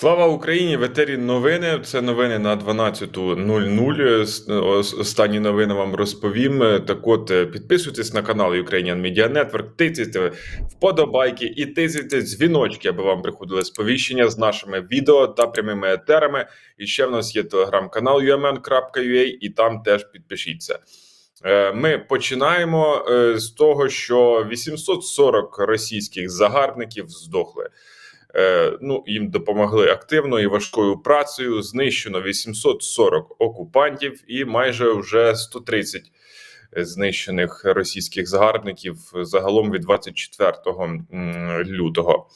Слава Україні! В етері новини. Це новини на 12.00. Останні новини вам розповім. Так от, е, підписуйтесь на канал Ukrainian Media Network, тицяйте вподобайки і тицяйте дзвіночки, аби вам приходили сповіщення з нашими відео та прямими етерами. І ще в нас є телеграм-канал umn.ua, і там теж підпишіться. Е, Ми починаємо е, з того, що 840 російських загарбників здохли. Е, Ну, їм допомогли активно і важкою працею. Знищено 840 окупантів і майже вже 130 знищених російських загарбників загалом від 24 м, лютого.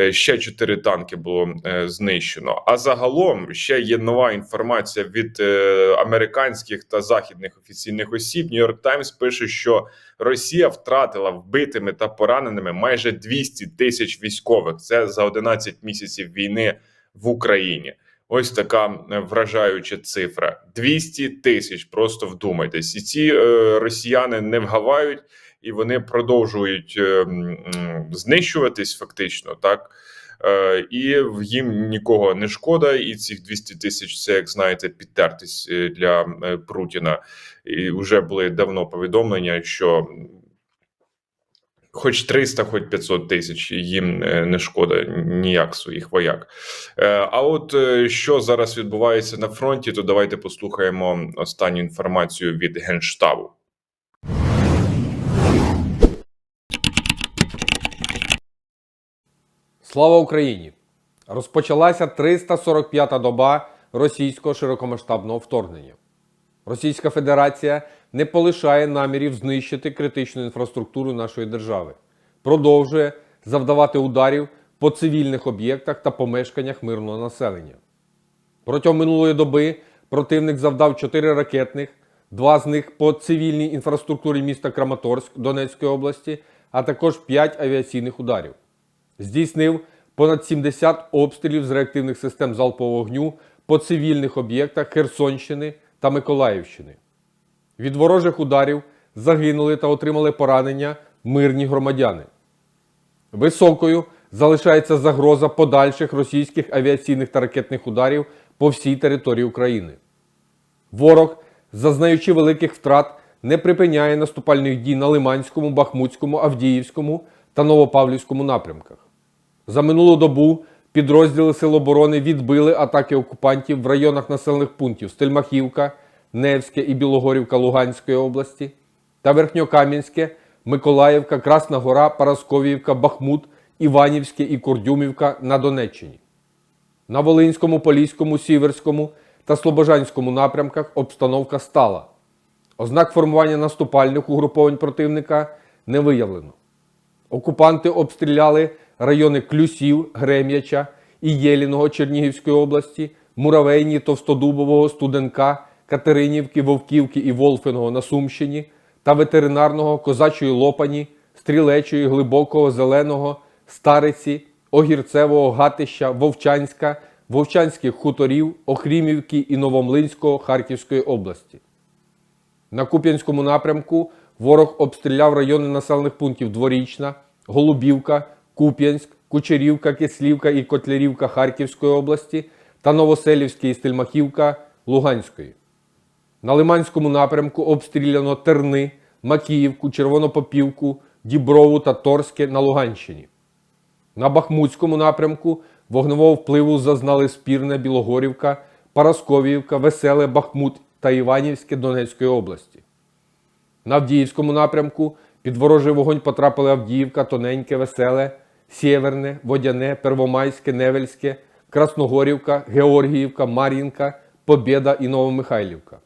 Е, Ще 4 танки було е, знищено. А загалом ще є нова інформація від е, американських та західних офіційних осіб. Нью-Йорк Таймс пише, що Росія втратила вбитими та пораненими майже 200 тисяч військових. Це за 11 місяців війни в Україні. Ось така е, вражаюча цифра: 200 тисяч. Просто вдумайтесь, і ці е, росіяни не вгавають, і вони продовжують е, знищуватись фактично, так. Е, І їм нікого не шкода, і цих 200 тисяч це, як знаєте, підтертись е, для е, Путіна. І вже були давно повідомлення, що хоч 300, хоч 500 тисяч їм е, не шкода ніяк своїх вояк. Е, А от е, що зараз відбувається на фронті, то давайте послухаємо останню інформацію від Генштабу. Слава Україні! Розпочалася 345-та доба російського широкомасштабного вторгнення. Російська Федерація не полишає намірів знищити критичну інфраструктуру нашої держави, продовжує завдавати ударів по цивільних об'єктах та помешканнях мирного населення. Протягом минулої доби противник завдав 4 ракетних, два з них по цивільній інфраструктурі міста Краматорськ Донецької області, а також 5 авіаційних ударів здійснив понад 70 обстрілів з реактивних систем залпового вогню по цивільних об'єктах Херсонщини та Миколаївщини. Від ворожих ударів загинули та отримали поранення мирні громадяни. Високою залишається загроза подальших російських авіаційних та ракетних ударів по всій території України. Ворог, зазнаючи великих втрат, не припиняє наступальних дій на Лиманському, Бахмутському, Авдіївському та Новопавлівському напрямках. За минулу добу підрозділи Сил оборони відбили атаки окупантів в районах населених пунктів Стельмахівка, Невське і Білогорівка Луганської області та Верхньокам'янське, Миколаївка, Красна Гора, Парасковіївка, Бахмут, Іванівське і Курдюмівка на Донеччині. На Волинському, Поліському, Сіверському та Слобожанському напрямках обстановка стала. Ознак формування наступальних угруповань противника не виявлено. Окупанти обстріляли райони Клюсів, Грем'яча і Єліного Чернігівської області, Муравейні, Товстодубового, Студенка, Катеринівки, Вовківки і Волфиного на Сумщині та ветеринарного Козачої Лопані, Стрілечої, Глибокого, Зеленого, Стариці, Огірцевого, Гатища, Вовчанська, Вовчанських хуторів, Охрімівки і Новомлинського Харківської області. На Куп'янському напрямку ворог обстріляв райони населених пунктів Дворічна, Голубівка, Куп'янськ, Кучерівка, Кислівка і Котлярівка Харківської області та Новоселівське і Стельмахівка Луганської. На Лиманському напрямку обстріляно Терни, Макіївку, Червонопопівку, Діброву та Торське на Луганщині. На Бахмутському напрямку вогневого впливу зазнали Спірне, Білогорівка, Парасковіївка, Веселе, Бахмут та Іванівське Донецької області. На Авдіївському напрямку під ворожий вогонь потрапили Авдіївка, Тоненьке, Веселе, Сєверне, Водяне, Первомайське, Невельське, Красногорівка, Георгіївка, Мар'їнка, Побєда і Новомихайлівка.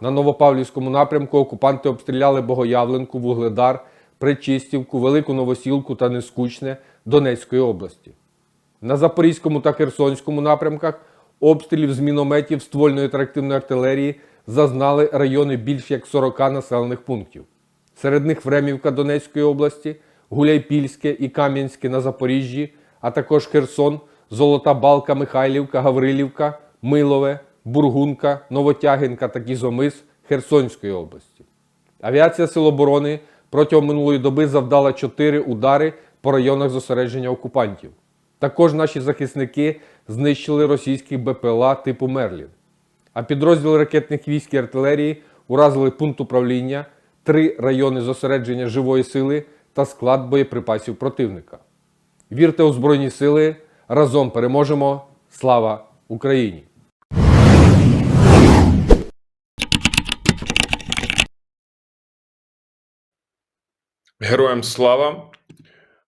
На Новопавлівському напрямку окупанти обстріляли Богоявленку, Вугледар, Причистівку, Велику Новосілку та Нескучне Донецької області. На Запорізькому та Херсонському напрямках обстрілів з мінометів ствольної та реактивної артилерії зазнали райони більш як 40 населених пунктів. Серед них Времівка Донецької області, Гуляйпільське і Кам'янське на Запоріжжі, а також Херсон, Золота Балка, Михайлівка, Гаврилівка, Милове, Бургунка, Новотягинка та Кізомис Херсонської області. Авіація Сил оборони протягом минулої доби завдала 4 удари по районах зосередження окупантів. Також наші захисники знищили російський БПЛА типу Мерлін. А підрозділи ракетних військ і артилерії уразили пункт управління, три райони зосередження живої сили та склад боєприпасів противника. Вірте у Збройні Сили! Разом переможемо! Слава Україні! Героям слава.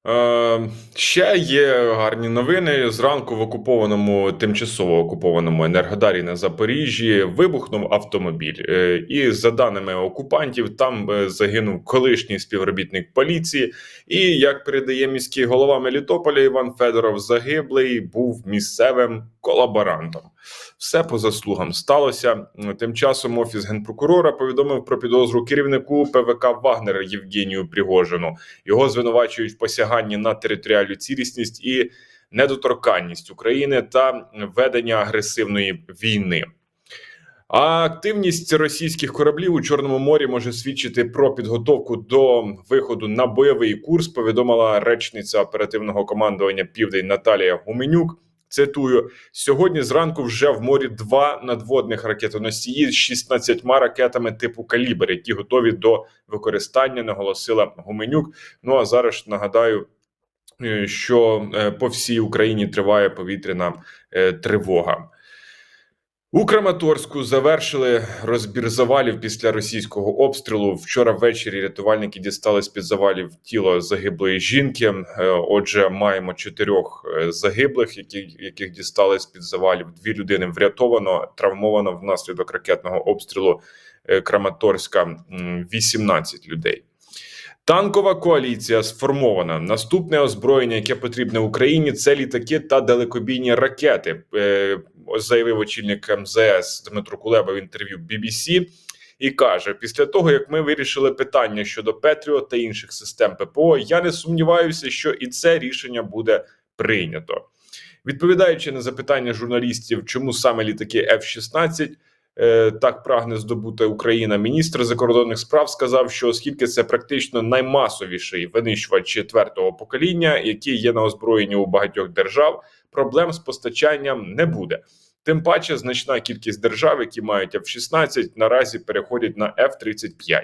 Е, ще є гарні новини. Зранку в окупованому, тимчасово окупованому Енергодарі на Запоріжжі вибухнув автомобіль. Е, і за даними окупантів, там е, загинув колишній співробітник поліції. І як передає міський голова Мелітополя Іван Федоров, загиблий був місцевим колаборантом. Все по заслугам сталося. Тим часом офіс генпрокурора повідомив про підозру керівнику ПВК Вагнер Євгенію Пригожину. Його звинувачують в посяганні на територіальну цілісність і недоторканність України та ведення агресивної війни. А активність російських кораблів у Чорному морі може свідчити про підготовку до виходу на бойовий курс. Повідомила речниця оперативного командування Південь Наталія Гуменюк. Цитую сьогодні. Зранку вже в морі два надводних ракетоносії з 16 ракетами типу калібр, які готові до використання. Наголосила Гуменюк. Ну а зараз нагадаю, е, що е, по всій Україні триває повітряна е, тривога. У Краматорську завершили розбір завалів після російського обстрілу. Вчора ввечері рятувальники дістали з під завалів тіло загиблої жінки. Е, Отже, маємо чотирьох е, загиблих, які, яких дістали з під завалів. Дві людини врятовано, травмовано внаслідок ракетного обстрілу е, Краматорська. 18 людей. Танкова коаліція сформована. Наступне озброєння, яке потрібне Україні, це літаки та далекобійні ракети. Ось заявив очільник МЗС Дмитро Кулеба в інтерв'ю BBC і каже: після того як ми вирішили питання щодо Петріо та інших систем ППО, я не сумніваюся, що і це рішення буде прийнято. Відповідаючи на запитання журналістів, чому саме літаки F-16 е, так прагне здобути Україна, міністр закордонних справ сказав, що оскільки це практично наймасовіший винищувач четвертого покоління, який є на озброєнні у багатьох держав, проблем з постачанням не буде. Тим паче, значна кількість держав, які мають F-16, наразі переходять на F-35.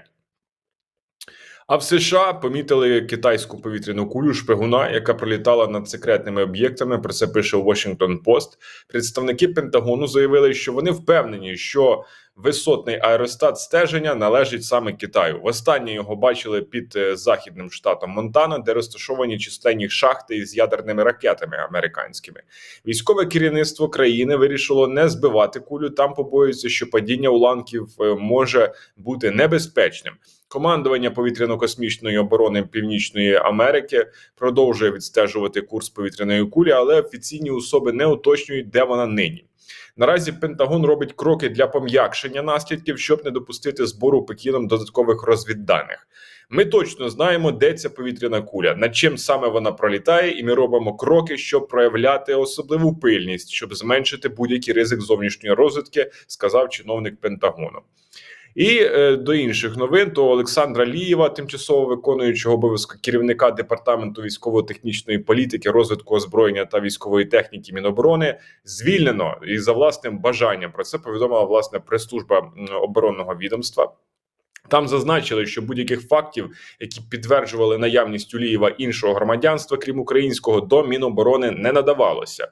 А в США помітили китайську повітряну кулю шпигуна, яка пролітала над секретними об'єктами. Про це пише Washington Post. Представники Пентагону заявили, що вони впевнені, що висотний аеростат стеження належить саме Китаю. Востаннє його бачили під е, західним штатом Монтана, де розташовані численні шахти із ядерними ракетами американськими. Військове керівництво країни вирішило не збивати кулю. Там побоюються, що падіння уламків е, може бути небезпечним. Командування повітряно-космічної оборони Північної Америки продовжує відстежувати курс повітряної кулі, але офіційні особи не уточнюють, де вона нині. Наразі Пентагон робить кроки для пом'якшення наслідків, щоб не допустити збору Пекіном додаткових розвідданих. Ми точно знаємо, де ця повітряна куля, над чим саме вона пролітає, і ми робимо кроки, щоб проявляти особливу пильність, щоб зменшити будь-який ризик зовнішньої розвідки, сказав чиновник Пентагону. І е, до інших новин то Олександра Лієва, тимчасово виконуючого обов'язку керівника департаменту військово-технічної політики, розвитку озброєння та військової техніки Міноборони, звільнено і за власним бажанням. Про це повідомила власне прес-служба оборонного відомства. Там зазначили, що будь-яких фактів, які підтверджували наявність Улієва іншого громадянства, крім українського, до Міноборони не надавалося.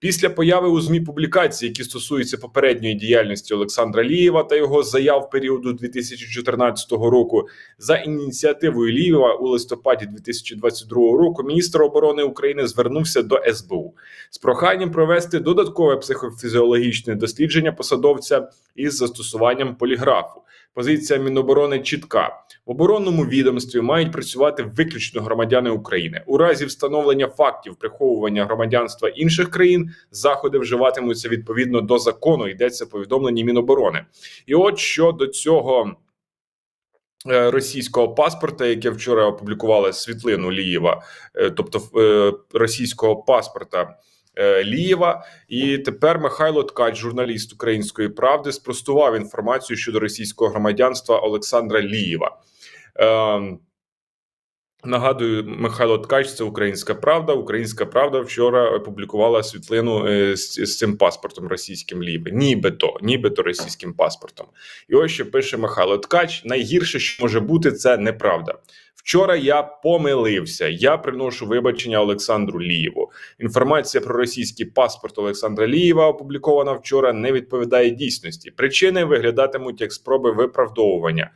Після появи у змі публікацій, які стосуються попередньої діяльності Олександра Лієва та його заяв періоду 2014 року, за ініціативою Лієва у листопаді 2022 року, міністр оборони України звернувся до СБУ з проханням провести додаткове психофізіологічне дослідження посадовця із застосуванням поліграфу. Позиція Міноборони чітка в оборонному відомстві мають працювати виключно громадяни України. У разі встановлення фактів приховування громадянства інших країн заходи вживатимуться відповідно до закону. Йдеться повідомлення Міноборони. І от щодо цього. е, Російського паспорта, яке вчора опублікували світлину Лієва, е, тобто е, російського паспорта Лієва, і тепер Михайло Ткач, журналіст Української правди, спростував інформацію щодо російського громадянства Олександра Лієва. Ем, Нагадую, Михайло Ткач, це Українська Правда. Українська Правда вчора опублікувала світлину е, з цим паспортом російським ліве. Нібито, нібито російським паспортом. І ось що пише Михайло Ткач: найгірше, що може бути, це неправда. Вчора я помилився. Я приношу вибачення Олександру Лієву. Інформація про російський паспорт Олександра Лієва, опублікована вчора, не відповідає дійсності. Причини виглядатимуть як спроби виправдовування.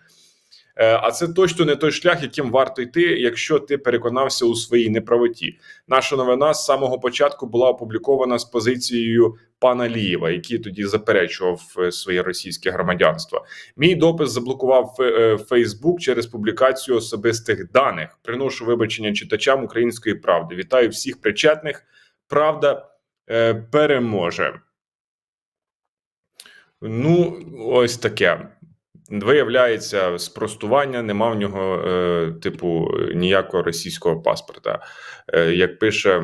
Е, А це точно не той шлях, яким варто йти, якщо ти переконався у своїй неправоті. Наша новина з самого початку була опублікована з позицією пана Лієва, який тоді заперечував е, своє російське громадянство. Мій допис заблокував е, Фейсбук через публікацію особистих даних. Приношу вибачення читачам української правди. Вітаю всіх причетних. Правда е, переможе. Ну, ось таке. Виявляється, спростування нема в нього, е, типу, ніякого російського паспорта, е, як пише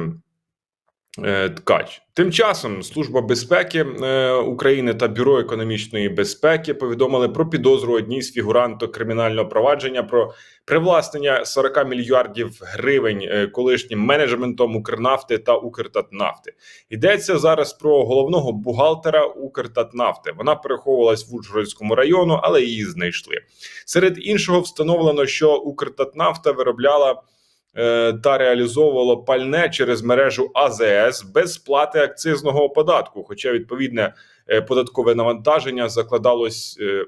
Ткач. Тим часом Служба безпеки е, України та Бюро економічної безпеки повідомили про підозру одній з фігуранток кримінального провадження про привласнення 40 мільярдів гривень е, колишнім менеджментом Укрнафти та Укртатнафти. Йдеться зараз про головного бухгалтера Укртатнафти. Вона переховувалась в Ужгородському району, але її знайшли. Серед іншого встановлено, що Укртатнафта виробляла е, та реалізовувало пальне через мережу АЗС без сплати акцизного податку. Хоча відповідне е, податкове навантаження закладалось е,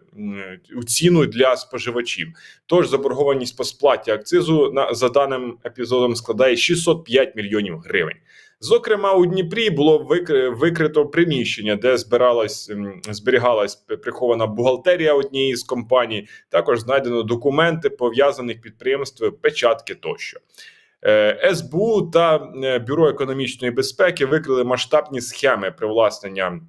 у ціну для споживачів. Тож заборгованість по сплаті акцизу на за даним епізодом складає 605 мільйонів гривень. Зокрема, у Дніпрі було викри- викрито приміщення, де збиралась зберігалась прихована бухгалтерія однієї з компаній. Також знайдено документи пов'язаних підприємств, печатки тощо. Е, СБУ та е, Бюро економічної безпеки викрили масштабні схеми привласнення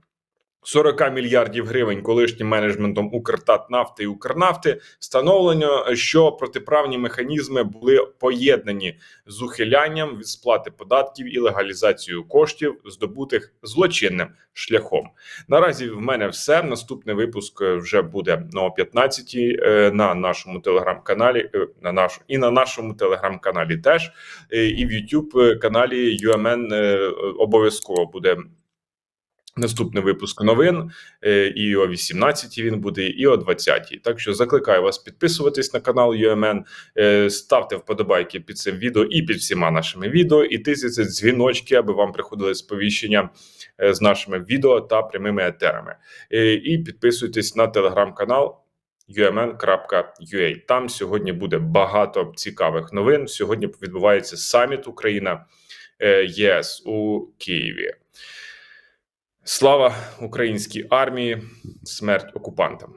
40 мільярдів гривень колишнім менеджментом Укртатнафти і Укрнафти. Встановлено, що протиправні механізми були поєднані з ухилянням від сплати податків і легалізацією коштів, здобутих злочинним шляхом. Наразі в мене все. Наступний випуск е, вже буде о 15-й е, на нашому телеграм-каналі. е, На наш і на нашому телеграм-каналі теж, і в YouTube каналі UMN обов'язково буде. Наступний випуск новин е, і о 18 він буде, і о 20 Так що закликаю вас підписуватись на канал UMN, е, ставте вподобайки під цим відео і під всіма нашими відео, і тисяці дзвіночки, аби вам приходили сповіщення е, з нашими відео та прямими етерами. І підписуйтесь на телеграм-канал umn.ua. Там сьогодні буде багато цікавих новин. Сьогодні відбувається саміт Україна ЄС у Києві. Слава українській армії, смерть окупантам.